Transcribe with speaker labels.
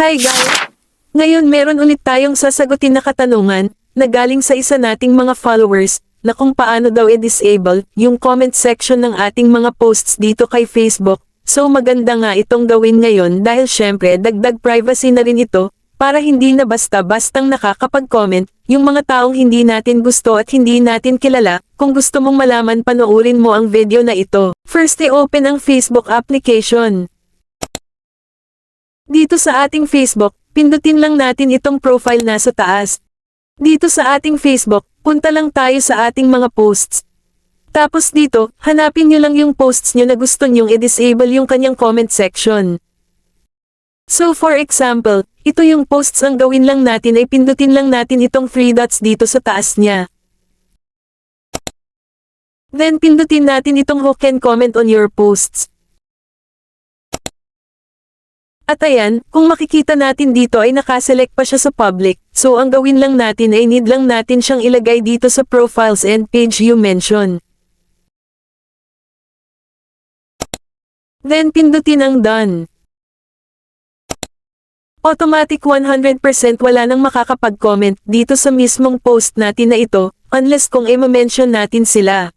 Speaker 1: Hi guys! Ngayon meron ulit tayong sasagutin na katanungan na galing sa isa nating mga followers na kung paano daw i-disable yung comment section ng ating mga posts dito kay Facebook. So maganda nga itong gawin ngayon dahil syempre dagdag privacy na rin ito para hindi na basta-bastang nakakapag-comment yung mga taong hindi natin gusto at hindi natin kilala. Kung gusto mong malaman panoorin mo ang video na ito. First i-open ang Facebook application. Dito sa ating Facebook, pindutin lang natin itong profile na sa taas. Dito sa ating Facebook, punta lang tayo sa ating mga posts. Tapos dito, hanapin nyo lang yung posts nyo na gusto nyong i-disable yung kanyang comment section. So for example, ito yung posts ang gawin lang natin ay pindutin lang natin itong three dots dito sa taas niya. Then pindutin natin itong hook and comment on your posts. At ayan, kung makikita natin dito ay nakaselect pa siya sa public, so ang gawin lang natin ay need lang natin siyang ilagay dito sa profiles and page you mention. Then pindutin ang done. Automatic 100% wala nang makakapag-comment dito sa mismong post natin na ito, unless kung i-mention natin sila.